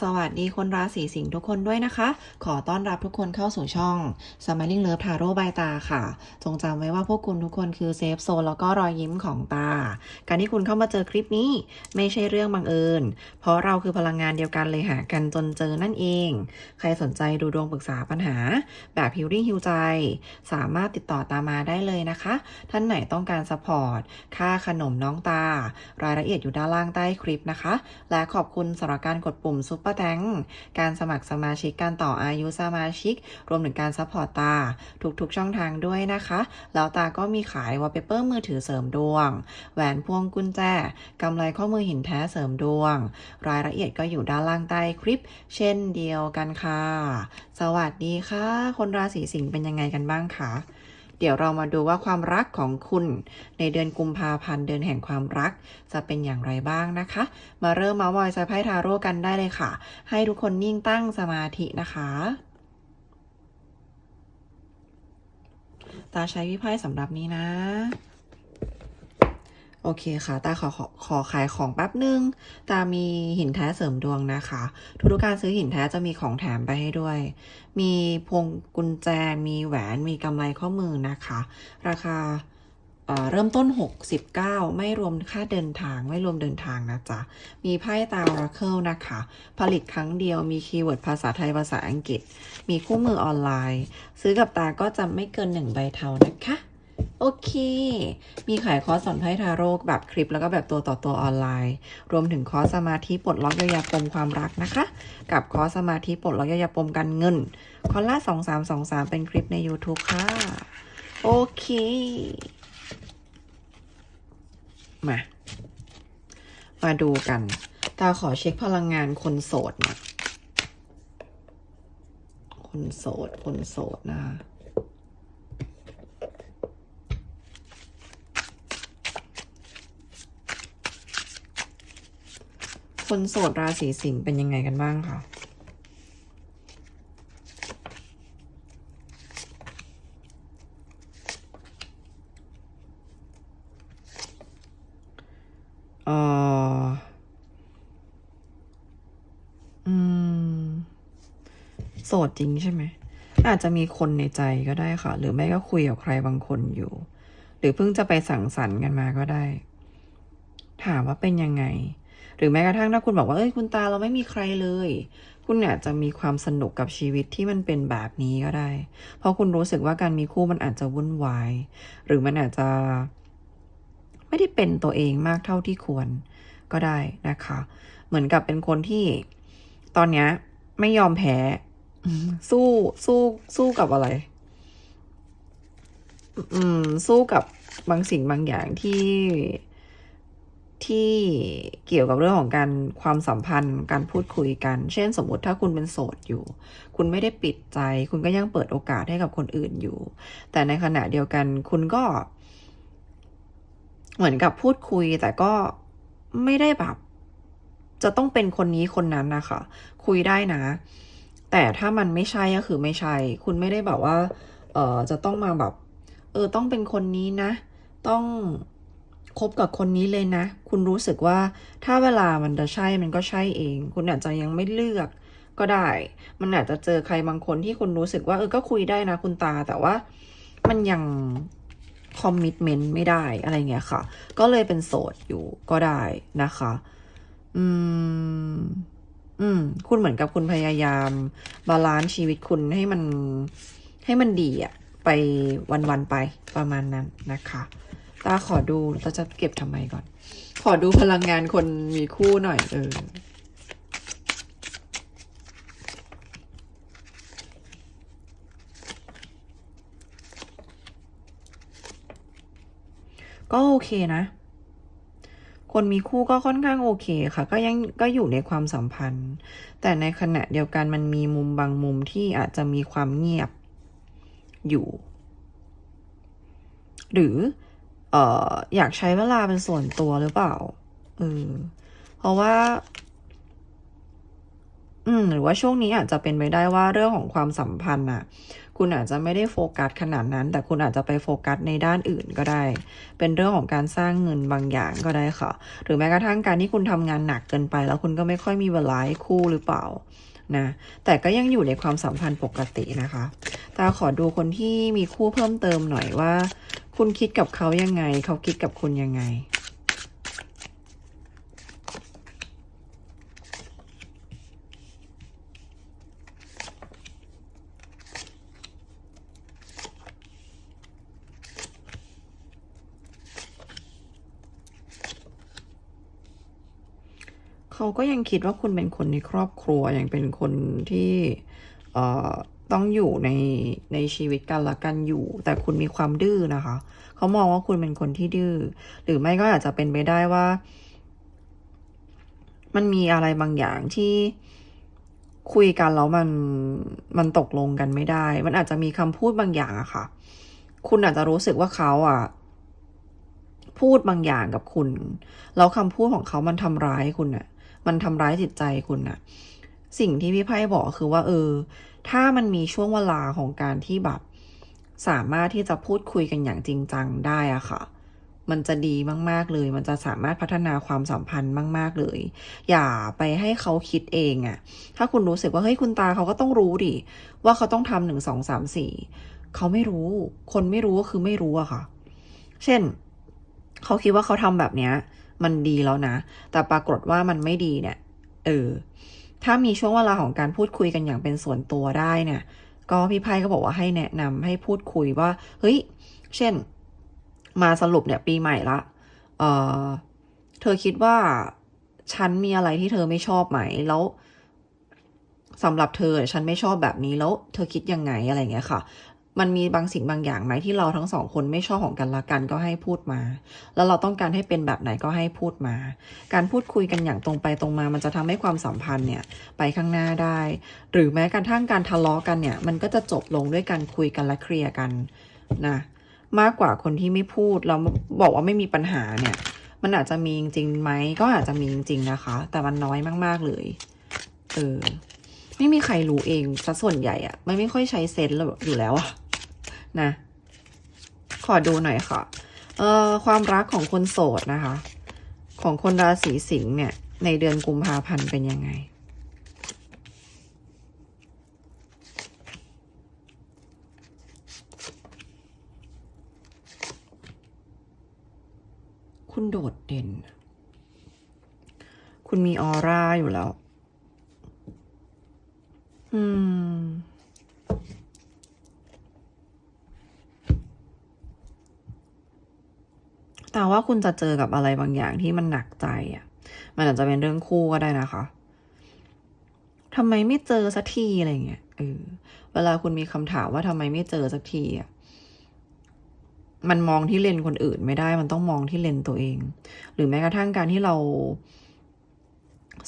สวัสดีคนราศีสิงห์ทุกคนด้วยนะคะ ขอต้อนรับทุกคนเข้าสู่ช่อง Smiling Love Tarot by ตาค่ะ จงจำไว้ว่าพวกคุณทุกคนคือเซฟโซนแล้วก็รอยยิ้มของตา การที่คุณเข้ามาเจอคลิปนี้ไม่ใช่เรื่องบังเอิญ เพราะเราคือพลังงานเดียวกันเลยหากันจนเจอนั่นเอง ใครสนใจดูดวงปรึกษาปัญหา แบบฮิ l ลิ่งฮิวใจ สามารถติดต่อตามมาได้เลยนะคะ ท่านไหนต้องการซัพพอร์ตค่าขนมน้องตา รายละเอียดอยู่ด้านล่างใต้คลิปนะคะ และขอบคุณสำหรับการกดปุ่มซุปเปอร์แตงการสมัครสมาชิกการต่ออายุสมาชิก รวมถึงการซัพพอร์ตตา ทุกๆช่องทางด้วยนะคะ แล้วตาก็มีขายวอลเปเปอร์มือถือเสริมดวง แหวนพวงกุญแจกำไรข้อมือหินแท้เสริมดวง รายละเอียดก็อยู่ด้านล่างใต้คลิป เช่นเดียวกันค่ะ สวัสดีค่ะ คนราศีสิงห์เป็นยังไงกันบ้างคะ เดี๋ยวเรามาดูว่าความรักของคุณ ในเดือนกุมภาพันธ์เดือนแห่งความรัก จะเป็นอย่างไรบ้างนะคะ มาเริ่มมาวอยไซไพ่ทาโร่กันได้เลยค่ะ ให้ทุกคนนิ่งตั้งสมาธินะคะตาใช้วิไพ่สำหรับนี้นะ โอเคค่ะ ตาขอขอขอขายของแป๊บนึง ตามีหินแท้เสริมดวงนะคะ ทุกการซื้อหินแท้จะมีของแถมไปให้ด้วย มีพวงกุญแจ มีแหวน มีกำไรข้อมือนะคะ ราคาเเริ่มต้น 69 ไม่รวมค่าเดินทาง ไม่รวมเดินทางนะจ๊ะ มีไพ่ตา Oracle นะคะ ผลิตครั้งเดียว มีคีย์เวิร์ดภาษาไทย ภาษาอังกฤษ มีคู่มือออนไลน์ ซื้อกับตาก็จะไม่เกินหนึ่งใบเทานะคะ โอเค มีขายคอร์สสอนไพ่ทาโร่แบบคลิปแล้วก็แบบตัวต่อตัวออนไลน์ รวมถึงคอร์สสมาธิปลดล็อกยายาปมความรักนะคะ กับคอร์สสมาธิปลดล็อกยายาปมการเงิน คอร์สละสองสามสองสามเป็นคลิปใน YouTube ค่ะ โอเค มา มาดูกัน ตาขอเช็คพลังงานคนโสดนะคนโสด คนโสดนะคะ คนโสดราศีสิงห์เป็นยังไงกันบ้างคะเอออืม โสดจริงใช่ไหม อาจจะมีคนในใจก็ได้ค่ะ หรือไม่ก็คุยกับใครบางคนอยู่ หรือเพิ่งจะไปสั่งสรรค์กันมาก็ได้ ถามว่าเป็นยังไง หรือแม้กระทั่งถ้าคุณบอกว่าเอ้ยคุณตาเราไม่มีใครเลย คุณอาจจะมีความสนุกกับชีวิตที่มันเป็นแบบนี้ก็ได้ เพราะคุณรู้สึกว่าการมีคู่มันอาจจะวุ่นวาย หรือมันอาจจะ ไม่ได้เป็นตัวเองมากเท่าที่ควรก็ได้นะคะ เหมือนกับเป็นคนที่ตอนเนี้ยไม่ยอมแพ้สู้สู้สู้กับอะไร อืม สู้กับบางสิ่งบางอย่างที่ ที่เกี่ยวกับเรื่องของการความสัมพันธ์การพูดคุยกัน เช่น สมมติถ้าคุณเป็นโสดอยู่ คุณไม่ได้ปิดใจ คุณก็ยังเปิดโอกาสให้กับคนอื่นอยู่ แต่ในขณะเดียวกันคุณก็ เหมือนกับพูดคุย แต่ก็ไม่ได้แบบ จะต้องเป็นคนนี้คนนั้นนะคะคุยได้นะ แต่ถ้ามันไม่ใช่ก็คือไม่ใช่ คุณไม่ได้แบบว่า เออจะต้องมาแบบ เออต้องเป็นคนนี้นะ ต้อง คบกับคนนี้เลยนะ คุณรู้สึกว่าถ้าเวลามันจะใช่มันก็ใช่เอง คุณอาจจะยังไม่เลือกก็ได้ มันอาจจะเจอใครบางคนที่คุณรู้สึกว่าเออก็คุยได้นะคุณตา แต่ว่ามันยังคอมมิตเมนต์ไม่ได้อะไรเงี้ยค่ะ ก็เลยเป็นโสดอยู่ก็ได้นะคะ อืม อืม คุณเหมือนกับคุณพยายาม บาลานซ์ชีวิตคุณให้มันให้มันดีอะไปวันๆไปประมาณนั้นนะคะ ตาขอดูตาจะเก็บทำไมก่อน ขอดูพลังงานคนมีคู่หน่อย เออ ก็โอเคนะ คนมีคู่ก็ค่อนข้างโอเคค่ะ ก็ยังก็อยู่ในความสัมพันธ์ แต่ในขณะเดียวกันมันมีมุมบางมุมที่อาจจะมีความเงียบอยู่ หรือ เอ่ออยากใช้เวลาเป็นส่วนตัวหรือเปล่าเออเพราะว่า อืม หรือว่าช่วงนี้อาจจะเป็นไปได้ว่าเรื่องของความสัมพันธ์อะคุณอาจจะไม่ได้โฟกัสขนาดนั้น แต่คุณอาจจะไปโฟกัสในด้านอื่นก็ได้ เป็นเรื่องของการสร้างเงินบางอย่างก็ได้ค่ะ หรือแม้กระทั่งการที่คุณทำงานหนักเกินไป แล้วคุณก็ไม่ค่อยมีเวลาให้คู่หรือเปล่านะ แต่ก็ยังอยู่ในความสัมพันธ์ปกตินะคะ ตาขอดูคนที่มีคู่เพิ่มเติมหน่อยว่า คุณคิดกับเขายังไง เขาคิดกับคุณยังไง เขาก็ยังคิดว่าคุณเป็นคนในครอบครัวยังเป็นคนที่ ต้องอยู่ในในชีวิตกันละกันอยู่ แต่คุณมีความดื้อนะคะ เขามองว่าคุณเป็นคนที่ดื้อ หรือไม่ก็อาจจะเป็นไปได้ว่า มันมีอะไรบางอย่างที่คุยกันแล้วมันมันตกลงกันไม่ได้ มันอาจจะมีคำพูดบางอย่างอะค่ะ คุณอาจจะรู้สึกว่าเขาอะพูดบางอย่างกับคุณ แล้วคำพูดของเขามันทำร้ายคุณน่ะมันทำร้ายจิตใจคุณน่ะ สิ่งที่พี่ไพ่บอกคือว่า เออ ถ้ามันมีช่วงเวลาของการที่แบบ สามารถที่จะพูดคุยกันอย่างจริงจังได้อะค่ะ มันจะดีมากๆเลย มันจะสามารถพัฒนาความสัมพันธ์มาก ๆเลย อย่าไปให้เขาคิดเองอะถ้าคุณรู้สึกว่าเฮ้ยคุณตาเขาก็ต้องรู้ดิว่าเขาต้องทำหนึ่งสองสามสี่เขาไม่รู้ คนไม่รู้ก็คือไม่รู้อะค่ะ เช่น เขาคิดว่าเขาทำแบบเนี้ย มันดีแล้วนะ แต่ปรากฏว่ามันไม่ดีเนี่ย เออ ถ้ามีช่วงเวลาของการพูดคุยกันอย่างเป็นส่วนตัวได้เนี่ย ก็พี่ไพ่ก็บอกว่าให้แนะนำให้พูดคุยว่า เฮ้ย เช่น มาสรุปเนี่ยปีใหม่ละ เออเธอคิดว่าฉันมีอะไรที่เธอไม่ชอบไหม แล้วสำหรับเธอฉันไม่ชอบแบบนี้แล้ว เธอคิดยังไงอะไรเงี้ยค่ะ มันมีบางสิ่งบางอย่างไหมที่เราทั้งสองคนไม่ชอบของกันละกันก็ให้พูดมา แล้วเราต้องการให้เป็นแบบไหนก็ให้พูดมา การพูดคุยกันอย่างตรงไปตรงมา มันจะทำให้ความสัมพันธ์เนี่ยไปข้างหน้าได้ หรือแม้กระทั่งการทะเลาะกันเนี่ย มันก็จะจบลงด้วยการคุยกันและเคลียร์กันนะมากกว่าคนที่ไม่พูดเราบอกว่าไม่มีปัญหาเนี่ย มันอาจจะมีจริงไหมก็อาจจะมีจริงนะคะ แต่มันน้อยมากๆเลยเออไม่มีใครรู้เองซะส่วนใหญ่อะไม่ไม่ค่อยใช้เซนส์อยู่แล้วอะ นะ ขอดูหน่อยค่ะ เอ่อ ความรักของคนโสดนะคะ ของคนราศีสิงห์เนี่ย ในเดือนกุมภาพันธ์เป็นยังไง คุณโดดเด่น คุณมีออร่าอยู่แล้ว อืม แต่ว่า คุณจะเจอกับอะไรบางอย่างที่มันหนักใจอะ มันอาจจะเป็นเรื่องคู่ก็ได้นะคะทำไมไม่เจอสักทีอะไรเงี้ยเออเวลาคุณมีคำถามว่าทำไมไม่เจอสักทีอะมันมองที่เลนคนอื่นไม่ได้ มันต้องมองที่เลนตัวเอง หรือแม้กระทั่งการที่เรา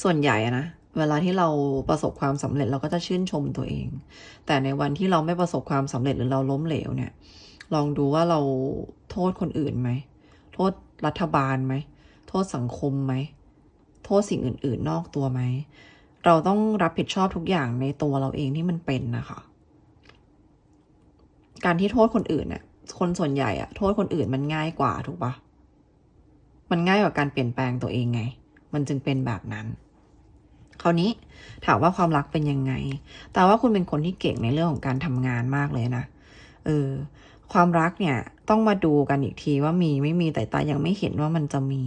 ส่วนใหญ่นะ เวลาที่เราประสบความสำเร็จเราก็จะชื่นชมตัวเอง แต่ในวันที่เราไม่ประสบความสำเร็จหรือเราล้มเหลวเนี่ย ลองดูว่าเราโทษคนอื่นไหม โทษรัฐบาลไหม โทษสังคมไหม โทษสิ่งอื่น ๆ นอกตัวไหม เราต้องรับผิดชอบทุกอย่างในตัวเราเองที่มันเป็นนะคะ การที่โทษคนอื่นเนี่ยคนส่วนใหญ่อะโทษคนอื่นมันง่ายกว่าถูกปะมันง่ายกว่าการเปลี่ยนแปลงตัวเองไง มันจึงเป็นแบบนั้น คราวนี้ถามว่าความรักเป็นยังไง แต่ว่าคุณเป็นคนที่เก่งในเรื่องของการทำงานมากเลยนะ เออ ความรักเนี่ยต้องมาดูกันอีกทีว่ามีไม่มีแต่ตายังไม่เห็นว่ามันจะมี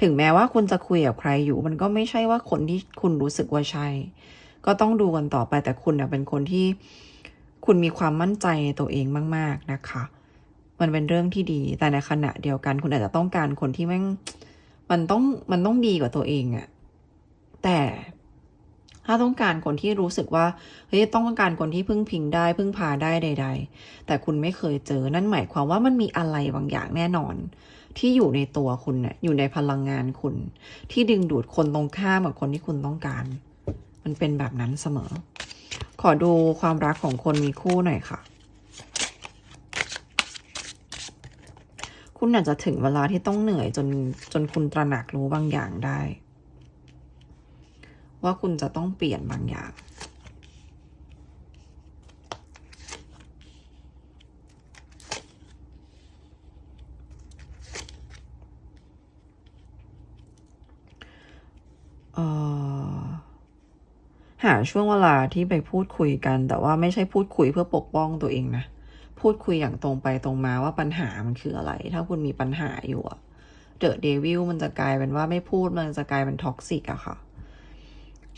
ถึงแม้ว่าคุณจะคุยกับใครอยู่ มันก็ไม่ใช่ว่าคนที่คุณรู้สึกว่าใช่ ก็ต้องดูกันต่อไปแต่คุณเนี่ยเป็นคนที่คุณมีความมั่นใจในตัวเองมาก ๆนะคะ มันเป็นเรื่องที่ดี แต่ในขณะเดียวกันคุณอาจจะต้องการคนที่แม่งมันต้องมันต้องดีกว่าตัวเองอะแต่ ถ้าต้องการคนที่รู้สึกว่าเฮ้ยต้องการคนที่พึ่งพิงได้พึ่งพาได้ใด ๆ แต่คุณไม่เคยเจอนั่นหมายความว่ามันมีอะไรบางอย่างแน่นอน ที่อยู่ในตัวคุณเนี่ยอยู่ในพลังงานคุณ ที่ดึงดูดคนตรงข้ามกับคนที่คุณต้องการ มันเป็นแบบนั้นเสมอ ขอดูความรักของคนมีคู่หน่อยค่ะคุณอาจจะถึงเวลาที่ต้องเหนื่อยจนจนคุณตระหนักรู้บางอย่างได้ ว่าคุณจะต้องเปลี่ยนบางอย่าง หาช่วงเวลาที่ไปพูดคุยกัน แต่ว่าไม่ใช่พูดคุยเพื่อปกป้องตัวเองนะ พูดคุยอย่างตรงไปตรงมาว่าปัญหามันคืออะไร ถ้าคุณมีปัญหาอยู่อะเดอะเดวิลมันจะกลายเป็นว่าไม่พูดมันจะกลายเป็นท็อกซิกอะค่ะ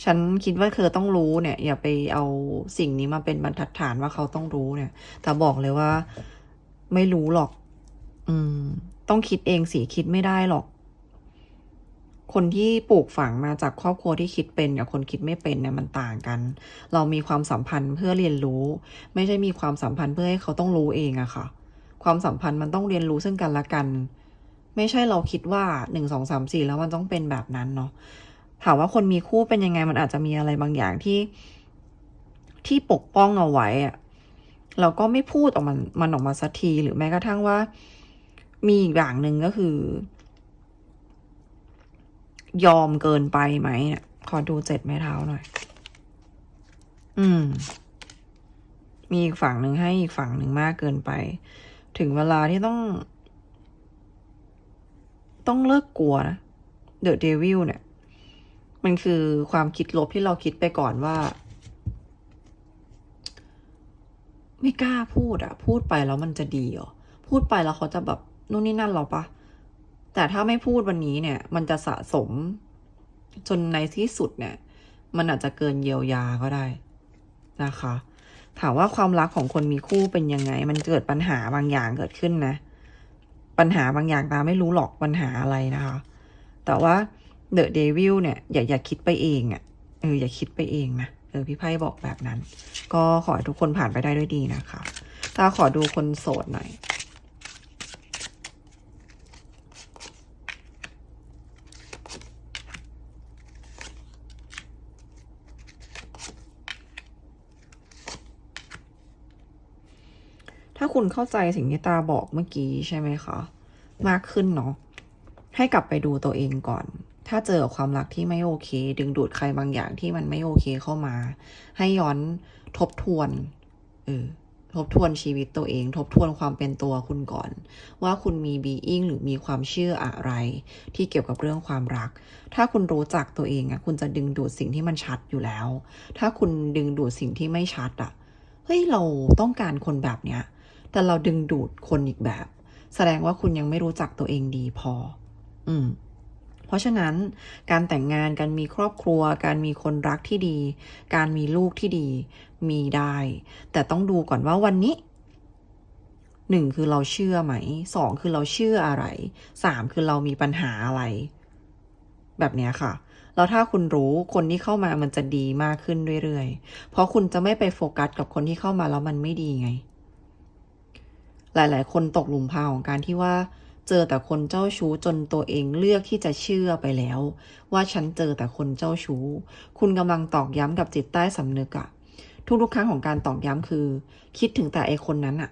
ฉันคิดว่าเธอต้องรู้เนี่ย อย่าไปเอาสิ่งนี้มาเป็นบรรทัดฐานว่าเขาต้องรู้เนี่ย แต่บอกเลยว่าไม่รู้หรอก อืม ต้องคิดเองสิคิดไม่ได้หรอก คนที่ปลูกฝังมาจากครอบครัวที่คิดเป็นกับคนคิดไม่เป็นเนี่ยมันต่างกัน เรามีความสัมพันธ์เพื่อเรียนรู้ ไม่ใช่มีความสัมพันธ์เพื่อให้เขาต้องรู้เองอะค่ะ ความสัมพันธ์มันต้องเรียนรู้ซึ่งกันและกัน ไม่ใช่เราคิดว่าหนึ่งสองสามสี่แล้วมันต้องเป็นแบบนั้นเนาะ ถามว่าคนมีคู่เป็นยังไงมันอาจจะมีอะไรบางอย่างที่ ที่ปกป้องเอาไว้อะเราก็ไม่พูดออกมันมันออกมาสักทีหรือแม้กระทั่งว่า มีอีกอย่างหนึ่งก็คือ ยอมเกินไปไหมเนี่ยขอดูเจ็ดไม้เท้าหน่อย อืม มีอีกฝั่งหนึ่งให้อีกฝั่งหนึ่งมากเกินไป ถึงเวลาที่ต้อง ต้องเลิกกลัวนะเดอะเดวิลเนี่ย มันคือความคิดลบที่เราคิดไปก่อนว่า ไม่กล้าพูดอะพูดไปแล้วมันจะดีเหรอพูดไปแล้วเขาจะแบบนู่นนี่นั่นเราปะแต่ถ้าไม่พูดวันนี้เนี่ย มันจะสะสม จนในที่สุดเนี่ย มันอาจจะเกินเยียวยาก็ได้นะคะ ถามว่าความรักของคนมีคู่เป็นยังไง มันเกิดปัญหาบางอย่างเกิดขึ้นนะ ปัญหาบางอย่างตาไม่รู้หรอกปัญหาอะไรนะคะ แต่ว่า เดอะเดวิลเนี่ยอย่าอย่าคิดไปเองอะ่ะเอออย่าคิดไปเองนะเออพี่ไพ่บอกแบบนั้น ก็ขอให้ทุกคนผ่านไปได้ด้วยดีนะคะตาขอดูคนโสดหน่อยถ้าคุณเข้าใจสิ่งที่ตาบอกเมื่อกี้ใช่ไหมคะ มากขึ้นเนาะให้กลับไปดูตัวเองก่อน ถ้าเจอความรักที่ไม่โอเค ดึงดูดใครบางอย่างที่มันไม่โอเคเข้ามา ให้ย้อนทบทวนเออทบทวนชีวิตตัวเอง ทบทวนความเป็นตัวคุณก่อน ว่าคุณมีบีอิงหรือมีความเชื่ออะไร ที่เกี่ยวกับเรื่องความรัก ถ้าคุณรู้จักตัวเองอะคุณจะดึงดูดสิ่งที่มันชัดอยู่แล้ว ถ้าคุณดึงดูดสิ่งที่ไม่ชัดอะเฮ้ยเราต้องการคนแบบเนี้ย แต่เราดึงดูดคนอีกแบบ แสดงว่าคุณยังไม่รู้จักตัวเองดีพอ อืม ราะฉะนั้นการแต่งงานการมีครอบครัว การมีคนรักที่ดี การมีลูกที่ดีมีได้ แต่ต้องดูก่อนว่าวันนี้หนึ่งคือเราเชื่อไหมสองคือเราเชื่ออะไรสามคือเรามีปัญหาอะไร แบบนี้ค่ะแล้วถ้าคุณรู้คนที่เข้ามามันจะดีมากขึ้นเรื่อยๆ เพราะคุณจะไม่ไปโฟกัสกับคนที่เข้ามาแล้วมันไม่ดีไง หลาย ๆ คนตกหลุมพรางของการที่ว่า เจอแต่คนเจ้าชู้จนตัวเองเลือกที่จะเชื่อไปแล้ว ว่าฉันเจอแต่คนเจ้าชู้ คุณกำลังตอกย้ำกับจิตใต้สำนึกอะทุกๆครั้งของการตอกย้ำคือ คิดถึงแต่ไอคนนั้นอะ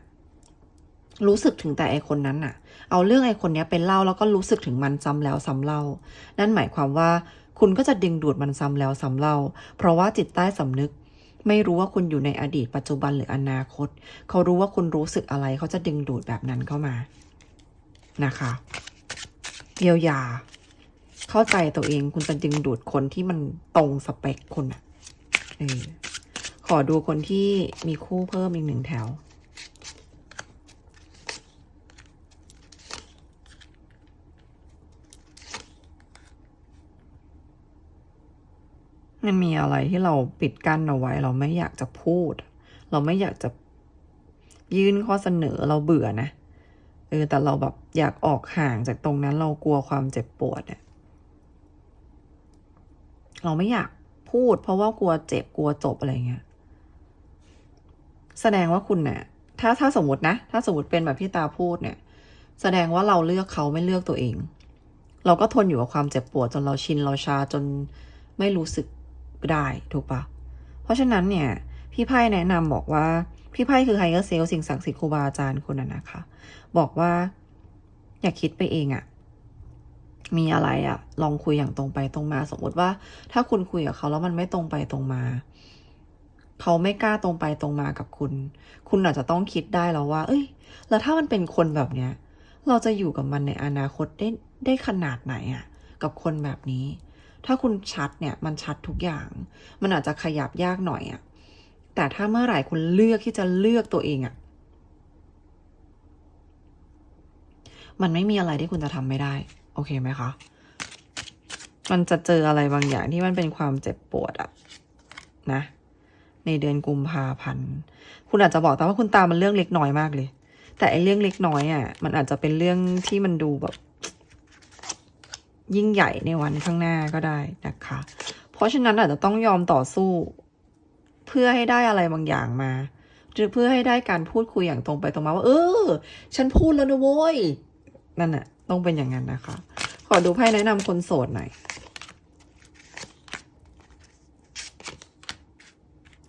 รู้สึกถึงแต่ไอคนนั้นอะเอาเรื่องไอคนนี้ยเป็นเล่าแล้วก็รู้สึกถึงมันซ้ำแล้วซ้ำเล่า นั่นหมายความว่า คุณก็จะดึงดูดมันซ้ำแล้วซ้ำเล่า เพราะว่าจิตใต้สำนึกไม่รู้ว่าคุณอยู่ในอดีตปัจจุบันหรืออนาคต เขารู้ว่าคุณรู้สึกอะไร เขาจะดึงดูดแบบนั้นเข้ามา นะคะเยียวยา เข้าใจตัวเองคุณจึงดูดคนที่มันตรงสเปคคุณอะออขอดูคนที่มีคู่เพิ่มอีกหนึ่งแถว มันมีอะไรที่เราปิดกั้นเอาไว้ เราไม่อยากจะพูด เราไม่อยากจะยื่นข้อเสนอเราเบื่อนะ เออแต่เราแบบอยากออกห่างจากตรงนั้นเรากลัวความเจ็บปวดเนี่ยเราไม่อยากพูด เพราะว่ากลัวเจ็บกลัวจบอะไรเงี้ย แสดงว่าคุณเนี่ยถ้าถ้าสมมตินะ ถ้าสมมติเป็นแบบที่ตาพูดเนี่ย แสดงว่าเราเลือกเขาไม่เลือกตัวเอง เราก็ทนอยู่กับความเจ็บปวดจนเราชินเราชาจนไม่รู้สึกได้ถูกปะเพราะฉะนั้นเนี่ย พี่ไพ่แนะนำบอกว่า พี่ไพ่คือไฮเออร์เซลสิ่งศักดิ์สิทธิ์ครูบาอาจารย์คุณนะนะคะ บอกว่า อย่าคิดไปเองอะมีอะไรอะลองคุยอย่างตรงไปตรงมา สมมติว่า ถ้าคุณคุยกับเขาแล้วมันไม่ตรงไปตรงมา เขาไม่กล้าตรงไปตรงมากับคุณ คุณอาจจะต้องคิดได้แล้วว่า เอ้ย แล้วถ้ามันเป็นคนแบบเนี้ย เราจะอยู่กับมันในอนาคตได้ได้ขนาดไหนอะกับคนแบบนี้ ถ้าคุณชัดเนี่ย มันชัดทุกอย่าง มันอาจจะขยับยากหน่อยอะ แต่ถ้าเมื่อไหร่คุณเลือกที่จะเลือกตัวเองอะมันไม่มีอะไรที่คุณจะทำไม่ได้ โอเคไหมคะ มันจะเจออะไรบางอย่างที่มันเป็นความเจ็บปวดอะนะ ในเดือนกุมภาพันธ์ คุณอาจจะบอกแต่ว่าคุณตามมันเรื่องเล็กน้อยมากเลย แต่ไอ้เรื่องเล็กน้อยอะมันอาจจะเป็นเรื่องที่มันดูแบบ ยิ่งใหญ่ในวันข้างหน้าก็ได้นะคะ เพราะฉะนั้นอาจจะต้องยอมต่อสู้ เพื่อให้ได้อะไรบางอย่างมาหรือเพื่อให้ได้การพูดคุยอย่างตรงไปตรงมาว่า เออ ฉันพูดแล้วนะโว้ย นั่นน่ะ ต้องเป็นอย่างนั้นนะคะ ขอดูไพ่แนะนำคนโสดหน่อย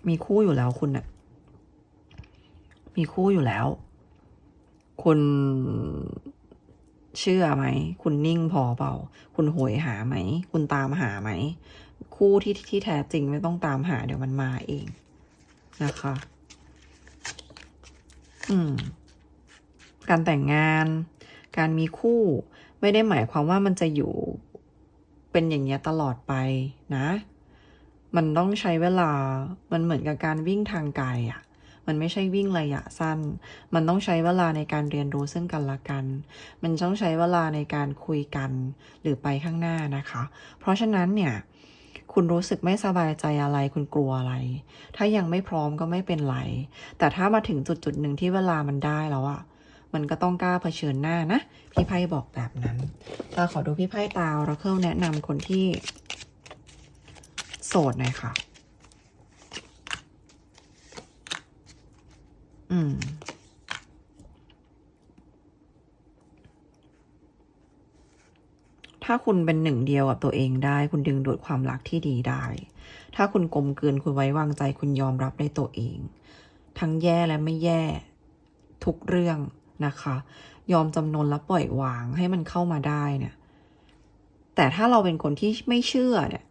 มีคู่อยู่แล้วคุณน่ะ มีคู่อยู่แล้ว คุณเชื่อไหม คุณนิ่งพอเปล่า คุณโหยหาไหม คุณตามหาไหม คู่ที่ที่แท้จริงไม่ต้องตามหาเดี๋ยวมันมาเองนะคะ อืม การแต่งงาน การมีคู่ไม่ได้หมายความว่ามันจะอยู่เป็นอย่างเงี้ยตลอดไปนะ มันต้องใช้เวลา มันเหมือนกับการวิ่งทางไกลอะ่ะมันไม่ใช่วิ่งระยะสั้น มันต้องใช้เวลาในการเรียนรู้ซึ่งกันและกัน มันต้องใช้เวลาในการคุยกันหรือไปข้างหน้านะคะ เพราะฉะนั้นเนี่ย คุณรู้สึกไม่สบายใจอะไร คุณกลัวอะไร ถ้ายังไม่พร้อมก็ไม่เป็นไร แต่ถ้ามาถึงจุดจุดๆหนึ่งที่เวลามันได้แล้วอะมันก็ต้องกล้าเผชิญหน้านะ พี่ไพ่บอกแบบนั้นตาขอดูพี่ไพ่ตาเราเคิลแนะนำคนที่โสดหน่อยค่ะ อืม ถ้าคุณเป็นหนึ่งเดียวกับตัวเองได้ คุณดึงดูดความรักที่ดีได้ ถ้าคุณกลมกลืนคุณไว้วางใจคุณยอมรับในตัวเอง ทั้งแย่และไม่แย่ทุกเรื่องนะคะ ยอมจำนนและปล่อยวางให้มันเข้ามาได้เนี่ยแต่ถ้าเราเป็นคนที่ไม่เชื่อเนี่ย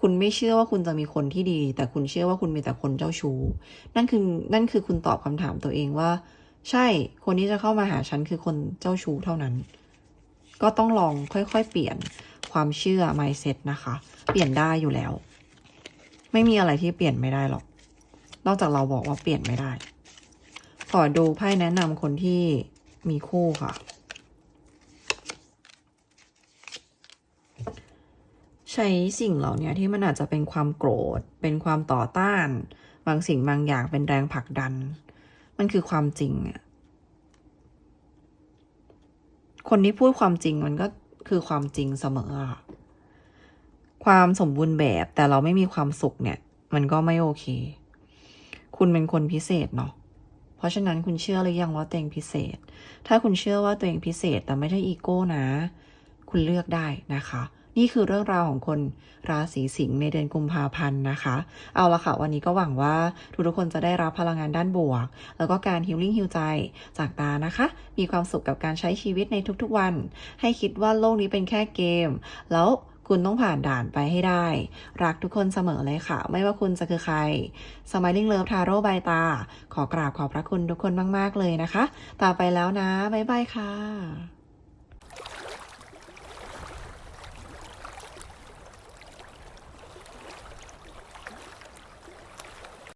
คุณไม่เชื่อว่าคุณจะมีคนที่ดี แต่คุณเชื่อว่าคุณมีแต่คนเจ้าชู้นั่นคือนั่นคือคุณตอบคำถามตัวเองว่า ใช่คนที่จะเข้ามาหาฉันคือคนเจ้าชู้เท่านั้น ก็ต้องลองค่อยๆ เปลี่ยนความเชื่อ mindset นะคะ เปลี่ยนได้อยู่แล้ว ไม่มีอะไรที่เปลี่ยนไม่ได้หรอก นอกจากเราบอกว่าเปลี่ยนไม่ได้ ขอดูไพ่แนะนำคนที่มีคู่ค่ะ ใช้สิ่งเหล่านี้ที่มันอาจจะเป็นความโกรธ เป็นความต่อต้าน บางสิ่งบางอย่างเป็นแรงผลักดัน มันคือความจริงอะ คนที่พูดความจริงมันก็คือความจริงเสมออะความสมบูรณ์แบบแต่เราไม่มีความสุขเนี่ย มันก็ไม่โอเค คุณเป็นคนพิเศษเนาะเพราะฉะนั้นคุณเชื่อหรือยังว่าตัวเองพิเศษ ถ้าคุณเชื่อว่าตัวเองพิเศษแต่ไม่ใช่อีโก้นะ คุณเลือกได้นะคะ นี่คือเรื่องราวของคนราศีสิงห์ในเดือนกุมภาพันธ์นะคะ เอาละค่ะ วันนี้ก็หวังว่าทุกๆคนจะได้รับพลังงานด้านบวก แล้วก็การฮิลลิ่งฮิลใจจากตานะคะ มีความสุขกับการใช้ชีวิตในทุกๆวัน ให้คิดว่าโลกนี้เป็นแค่เกม แล้วคุณต้องผ่านด่านไปให้ได้ รักทุกคนเสมอเลยค่ะ ไม่ว่าคุณจะคือใคร Smiling Love Taro บายตา ขอกราบขอบพระคุณทุกคนมาก ๆ เลยนะคะต่อไปแล้วนะ บ๊ายบายค่ะ